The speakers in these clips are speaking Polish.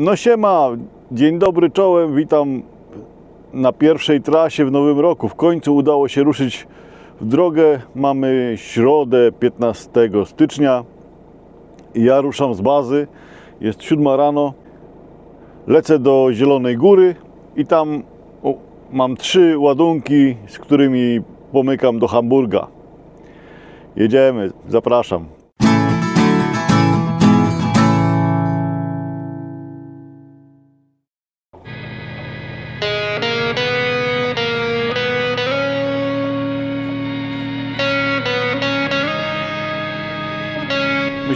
No siema, dzień dobry czołem, witam na pierwszej trasie w nowym roku. W końcu udało się ruszyć w drogę. Mamy środę 15 stycznia. Ja ruszam z bazy, jest 7 rano. Lecę do Zielonej Góry i tam mam trzy ładunki, z którymi pomykam do Hamburga. Jedziemy, zapraszam.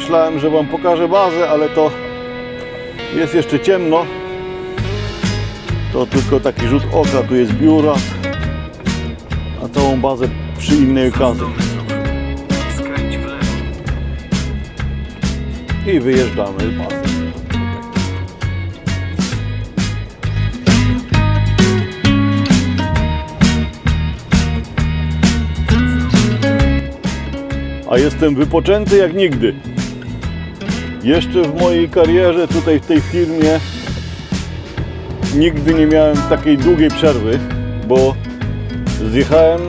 Myślałem, że Wam pokażę bazę, ale to jest jeszcze ciemno. To tylko taki rzut oka, tu jest biura, a całą bazę przy innej okazji. I wyjeżdżamy z bazy. A jestem wypoczęty jak nigdy. Jeszcze w mojej karierze tutaj w tej firmie nigdy nie miałem takiej długiej przerwy, bo zjechałem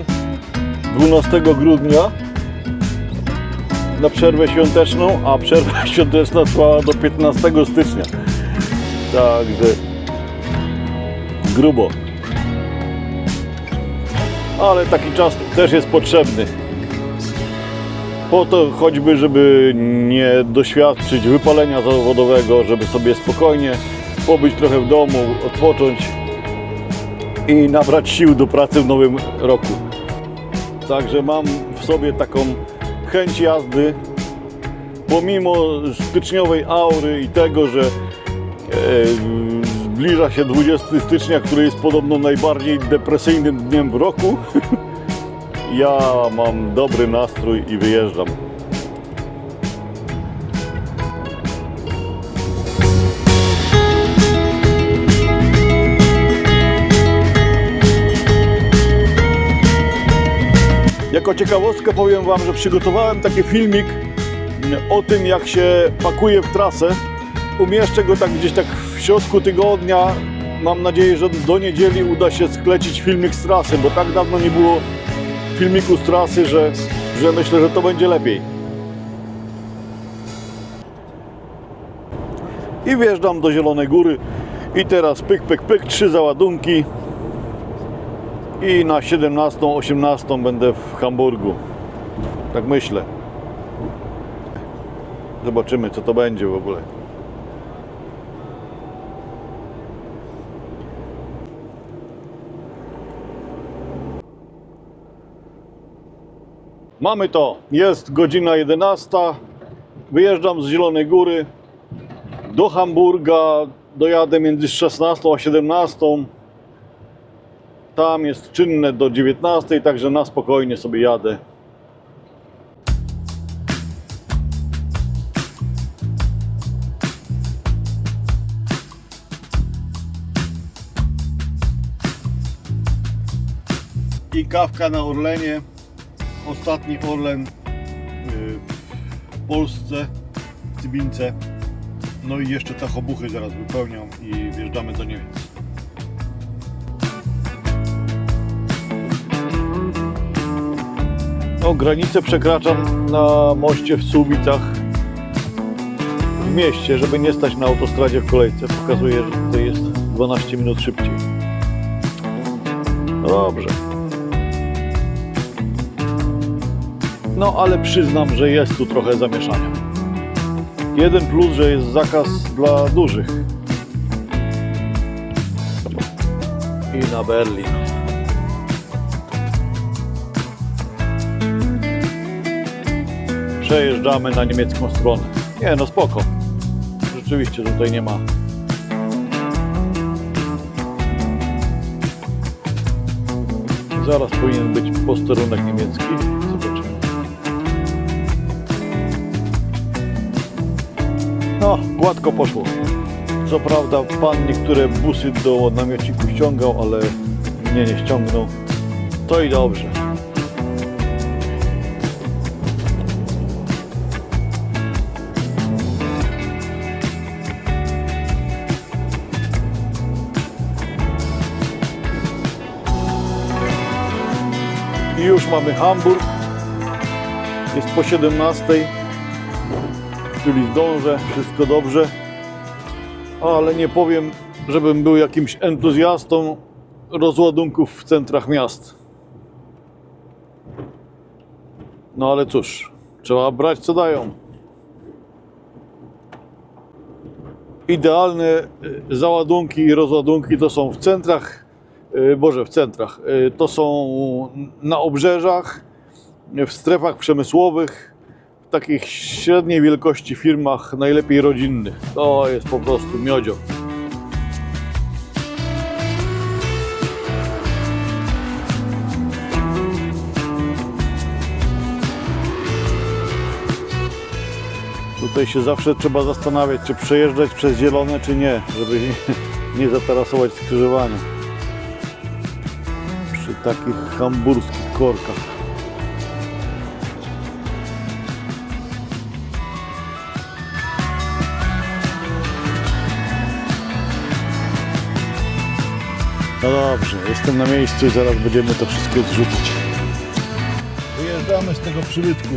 12 grudnia na przerwę świąteczną, a przerwa świąteczna trwała do 15 stycznia. Także grubo. Ale taki czas też jest potrzebny. Po to choćby, żeby nie doświadczyć wypalenia zawodowego, żeby sobie spokojnie pobyć trochę w domu, odpocząć i nabrać sił do pracy w nowym roku. Także mam w sobie taką chęć jazdy, pomimo styczniowej aury i tego, że e, zbliża się 20 stycznia, który jest podobno najbardziej depresyjnym dniem w roku, ja mam dobry nastrój i wyjeżdżam. Jako ciekawostkę powiem Wam, że przygotowałem taki filmik o tym, jak się pakuje w trasę. Umieszczę go tak gdzieś tak w środku tygodnia. Mam nadzieję, że do niedzieli uda się sklecić filmik z trasy, bo tak dawno nie było filmiku z trasy, że, że myślę, że to będzie lepiej. I wjeżdżam do Zielonej Góry i teraz pyk, pyk, pyk, trzy załadunki i na 17, 18 będę w Hamburgu. Tak myślę. Zobaczymy, co to będzie w ogóle. Mamy to. Jest godzina 11. Wyjeżdżam z Zielonej Góry do Hamburga. Dojadę między 16 a 17. Tam jest czynne do 19, także na spokojnie sobie jadę. I kawka na Orlenie. Ostatni Orlen y, w Polsce, w Cybince. No i jeszcze tachobuchy zaraz wypełniam i wjeżdżamy do Niemiec. No, granicę przekraczam na moście w Słubicach w mieście, żeby nie stać na autostradzie w kolejce. Pokazuje, że tutaj jest 12 minut szybciej. Dobrze. No ale przyznam, że jest tu trochę zamieszania. Jeden plus, że jest zakaz dla dużych. I na Berlin. Przejeżdżamy na niemiecką stronę. Nie, no spoko. Rzeczywiście tutaj nie ma. Zaraz powinien być posterunek niemiecki. Zobaczymy. No, gładko poszło. Co prawda pan niektóre busy do namiociku ściągał, ale mnie nie ściągnął. To i dobrze. I już mamy Hamburg. Jest po 17 czyli zdążę, wszystko dobrze. Ale nie powiem, żebym był jakimś entuzjastą rozładunków w centrach miast. No ale cóż, trzeba brać co dają. Idealne y, załadunki i rozładunki to są w centrach, y, Boże, w centrach, y, to są na obrzeżach, w strefach przemysłowych, takich średniej wielkości firmach, najlepiej rodzinnych. To jest po prostu miodzio. Tutaj się zawsze trzeba zastanawiać, czy przejeżdżać przez zielone, czy nie, żeby nie zatarasować skrzyżowania. Przy takich hamburskich korkach. No dobrze, jestem na miejscu i zaraz będziemy to wszystko zrzucać. Wyjeżdżamy z tego przybytku.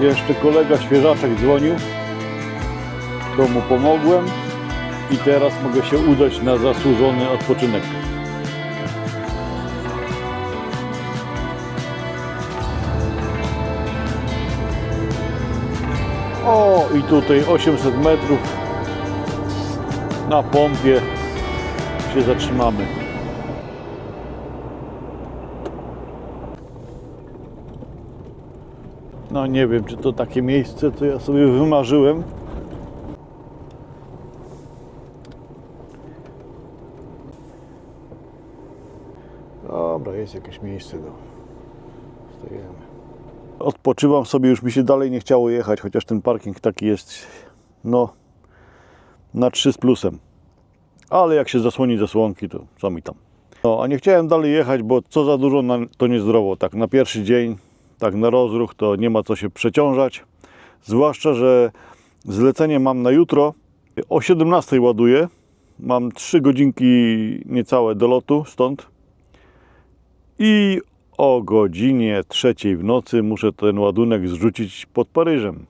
Jeszcze kolega świeżaczek dzwonił, to mu pomogłem i teraz mogę się udać na zasłużony odpoczynek. I tutaj 800 metrów na pompie się zatrzymamy. No nie wiem, czy to takie miejsce, co ja sobie wymarzyłem. Dobra, jest jakieś miejsce do... Odpoczywam sobie, już mi się dalej nie chciało jechać, chociaż ten parking taki jest, no, na 3 z plusem. Ale jak się zasłoni zasłonki, to co mi tam. No, a nie chciałem dalej jechać, bo co za dużo na, to niezdrowo. Tak na pierwszy dzień, tak na rozruch, to nie ma co się przeciążać. Zwłaszcza, że zlecenie mam na jutro. O 17 ładuję. Mam 3 godzinki niecałe do lotu stąd. I o godzinie trzeciej w nocy muszę ten ładunek zrzucić pod Paryżem.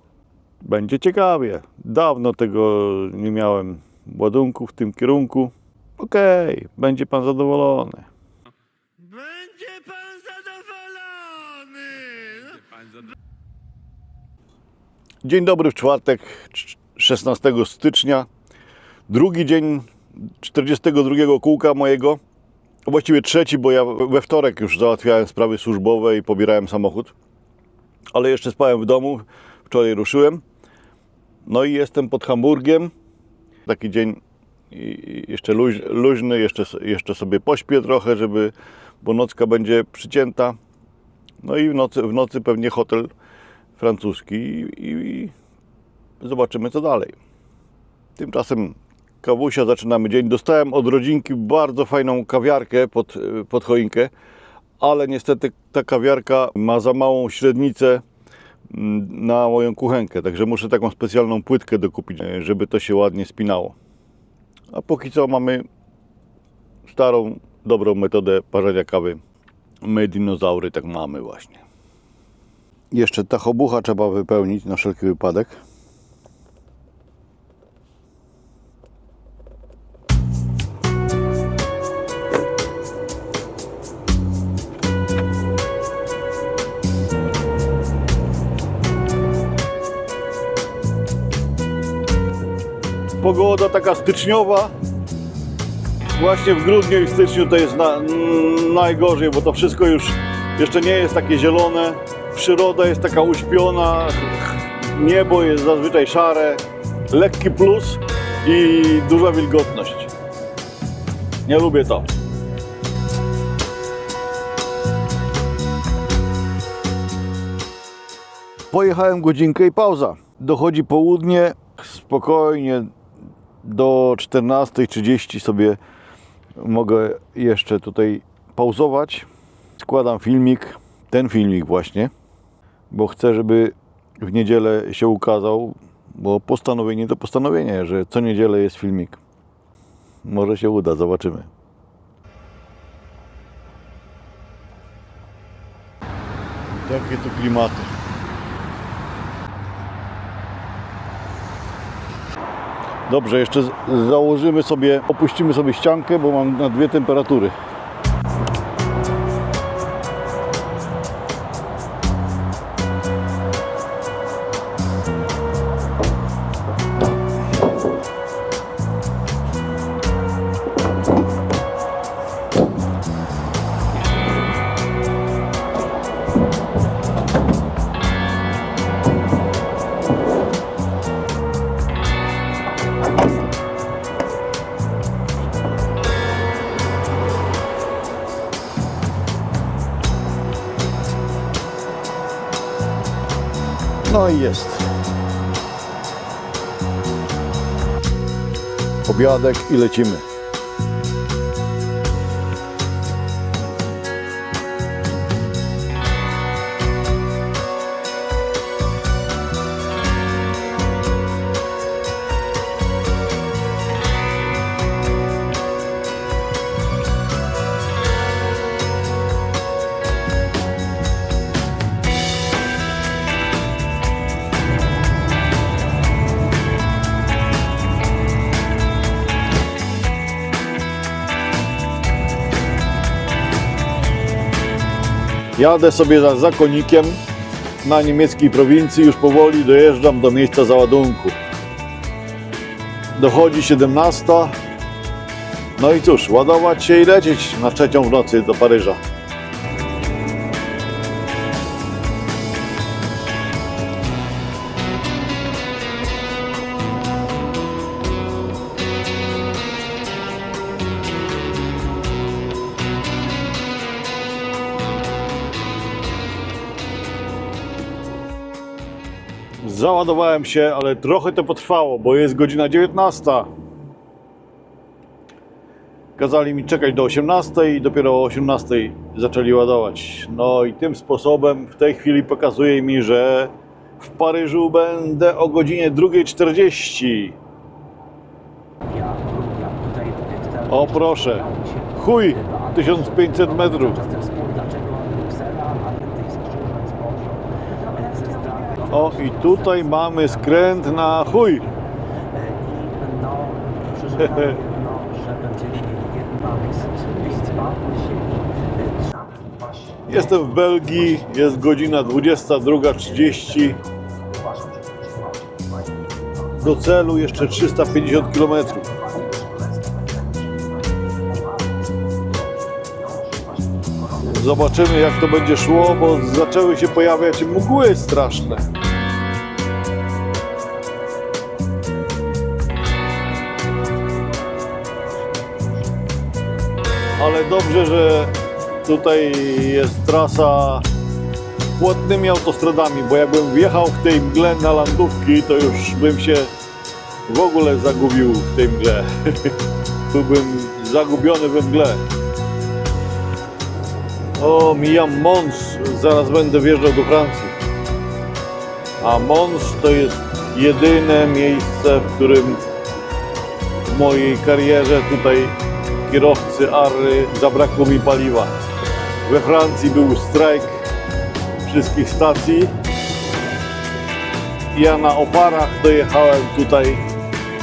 Będzie ciekawie. Dawno tego nie miałem ładunku w tym kierunku. Okej, będzie pan zadowolony. Będzie pan zadowolony! Dzień dobry w czwartek, cz- 16 stycznia. Drugi dzień 42 kółka mojego. Właściwie trzeci, bo ja we wtorek już załatwiałem sprawy służbowe i pobierałem samochód. Ale jeszcze spałem w domu. Wczoraj ruszyłem. No i jestem pod Hamburgiem. Taki dzień i- i jeszcze luź, luźny, jeszcze, jeszcze sobie pośpię trochę, żeby, bo nocka będzie przycięta. No i w nocy, w nocy pewnie hotel francuski i, i zobaczymy co dalej. Tymczasem kawusia zaczynamy dzień. Dostałem od rodzinki bardzo fajną kawiarkę pod, pod choinkę, ale niestety ta kawiarka ma za małą średnicę mm, na moją kuchenkę, także muszę taką specjalną płytkę dokupić, e, żeby to się ładnie spinało. A póki co mamy starą, dobrą metodę parzenia kawy. My dinozaury tak mamy właśnie. Jeszcze tachobucha trzeba wypełnić na wszelki wypadek. Pogoda taka styczniowa. Właśnie w grudniu i w styczniu to jest na, najgorzej, bo to wszystko już jeszcze nie jest takie zielone. Przyroda jest taka uśpiona, niebo jest zazwyczaj szare, lekki plus i duża wilgotność. Nie lubię to. Pojechałem godzinkę i pauza. Dochodzi południe, spokojnie do 14.30 sobie mogę jeszcze tutaj pauzować. Składam filmik, ten filmik właśnie, bo chcę, żeby w niedzielę się ukazał, bo postanowienie to postanowienie, że co niedzielę jest filmik. Może się uda, zobaczymy. Jakie to klimaty. Dobrze, jeszcze założymy sobie, opuścimy sobie ściankę, bo mam na dwie temperatury. No i jest. Obiadek i lecimy. Jadę sobie za zakonikiem na niemieckiej prowincji, już powoli dojeżdżam do miejsca załadunku. Dochodzi 17. No i cóż, ładować się i lecieć na trzecią w nocy do Paryża. Załadowałem się, ale trochę to potrwało, bo jest godzina 19. Kazali mi czekać do 18 i dopiero o 18 zaczęli ładować. No i tym sposobem w tej chwili pokazuje mi, że w Paryżu będę o godzinie 2.40. O proszę, chuj, 1500 metrów. O i tutaj mamy skręt na chuj. Jestem w Belgii, jest godzina 22.30. Do celu jeszcze 350 km. Zobaczymy jak to będzie szło, bo zaczęły się pojawiać mgły straszne. Dobrze, że tutaj jest trasa płatnymi autostradami, bo jakbym wjechał w tej mgle na landówki, to już bym się w ogóle zagubił w tej mgle. Byłbym zagubiony we mgle. O, mijam Mons, zaraz będę wjeżdżał do Francji. A Mons to jest jedyne miejsce, w którym w mojej karierze tutaj kierowcy Arry zabrakło mi paliwa. We Francji był strajk wszystkich stacji. Ja na oparach dojechałem tutaj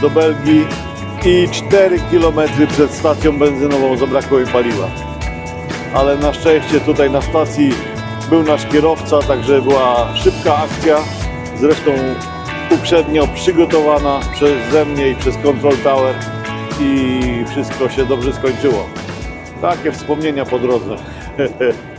do Belgii i 4 km przed stacją benzynową zabrakło mi paliwa. Ale na szczęście tutaj na stacji był nasz kierowca, także była szybka akcja. Zresztą uprzednio przygotowana przeze mnie i przez Control Tower i wszystko się dobrze skończyło. Takie wspomnienia po drodze.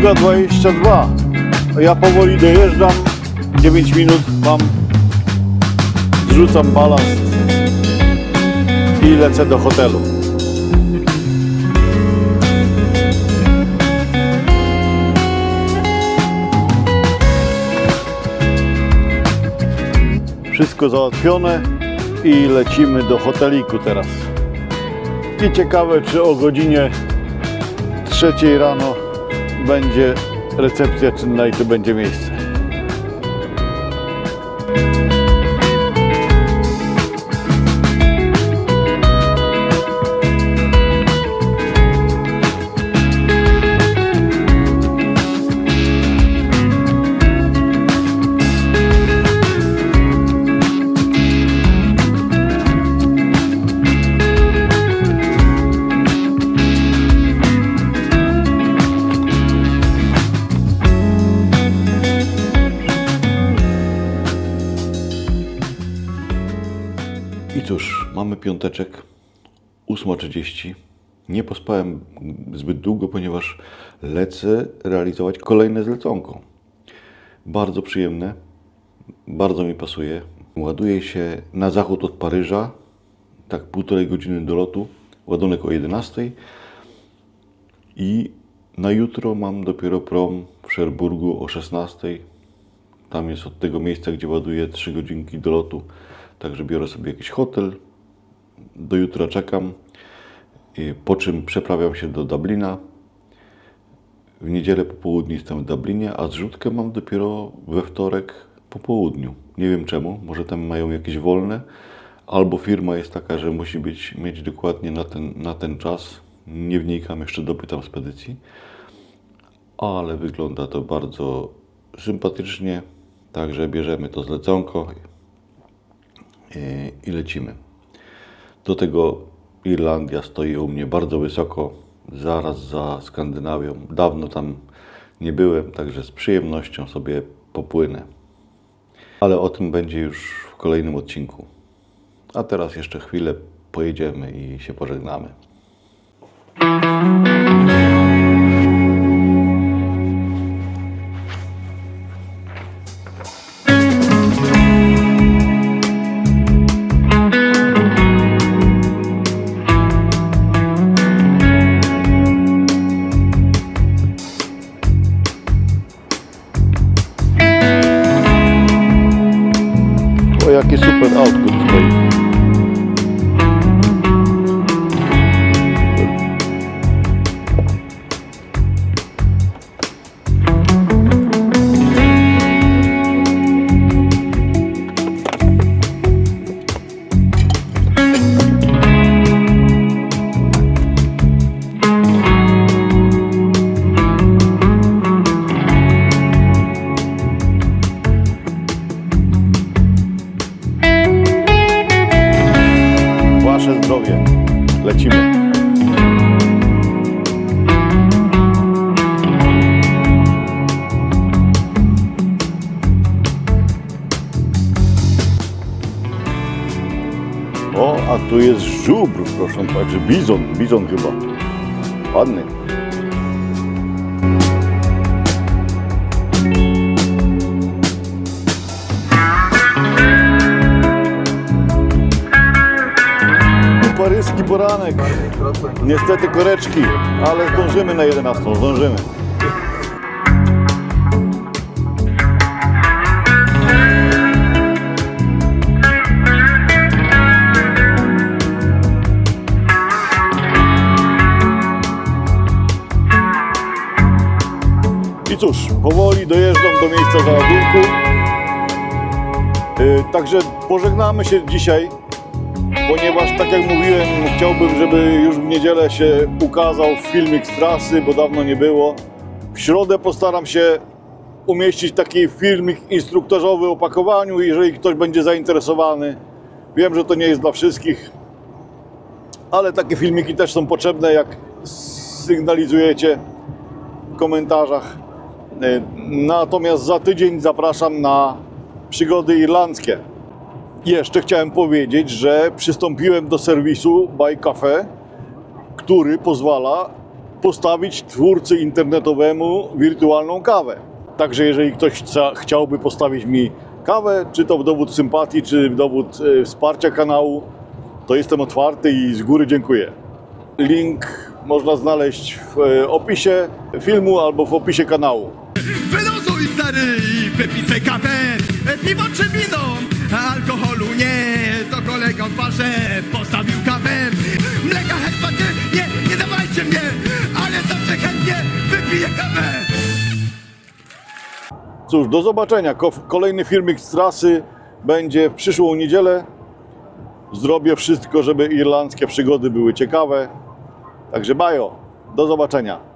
Druga 22. Ja powoli dojeżdżam. 9 minut mam. Zrzucam balast i lecę do hotelu. Wszystko załatwione i lecimy do hoteliku teraz. I ciekawe, czy o godzinie trzeciej rano będzie recepcja czynna i to będzie miejsce. Piąteczek, 8.30. Nie pospałem zbyt długo, ponieważ lecę realizować kolejne zleconko. Bardzo przyjemne, bardzo mi pasuje. Ładuję się na zachód od Paryża, tak półtorej godziny do lotu, ładunek o 11 i na jutro mam dopiero prom w Szerburgu o 16. Tam jest od tego miejsca, gdzie ładuję 3 godzinki do lotu. Także biorę sobie jakiś hotel. Do jutra czekam. I Po czym przeprawiam się do Dublina. W niedzielę po południu jestem w Dublinie, a zrzutkę mam dopiero we wtorek po południu. Nie wiem czemu, może tam mają jakieś wolne, albo firma jest taka, że musi być, mieć dokładnie na ten, na ten czas. Nie wnikam, jeszcze dopytam spedycji ale wygląda to bardzo sympatycznie. Także bierzemy to zleconko i- i lecimy. Do tego Irlandia stoi u mnie bardzo wysoko, zaraz za Skandynawią. Dawno tam nie byłem, także z przyjemnością sobie popłynę. Ale o tym będzie już w kolejnym odcinku. A teraz jeszcze chwilę pojedziemy i się pożegnamy. Żubr, proszę Państwa, bizon, bizon chyba. Ładny. Paryski poranek. Niestety koreczki, ale zdążymy na 11, zdążymy. Powoli dojeżdżam do miejsca załadunku. Yy, Także pożegnamy się dzisiaj ponieważ tak jak mówiłem, chciałbym, żeby już w niedzielę się ukazał filmik z trasy, bo dawno nie było. W środę postaram się umieścić taki filmik instruktażowy o pakowaniu, jeżeli ktoś będzie zainteresowany. Wiem, że to nie jest dla wszystkich, ale takie filmiki też są potrzebne, jak sygnalizujecie w komentarzach. Y, Natomiast za tydzień zapraszam na przygody irlandzkie. Jeszcze chciałem powiedzieć, że przystąpiłem do serwisu Buy Cafe, który pozwala postawić twórcy internetowemu wirtualną kawę. Także jeżeli ktoś chciałby postawić mi kawę, czy to w dowód sympatii, czy w dowód e, wsparcia kanału, to jestem otwarty i z góry dziękuję. Link można znaleźć w e, opisie filmu albo w opisie kanału. Stary i wypij se kawę Piwo czy wino, alkoholu nie To kolega w barze postawił kawę Mleka, herbaty, nie, nie dawajcie mnie Ale zawsze chętnie wypiję kawę Cóż, do zobaczenia. Ko- Kolejny filmik z trasy będzie w przyszłą niedzielę. Zrobię wszystko, żeby irlandzkie przygody były ciekawe. Także bajo, do zobaczenia.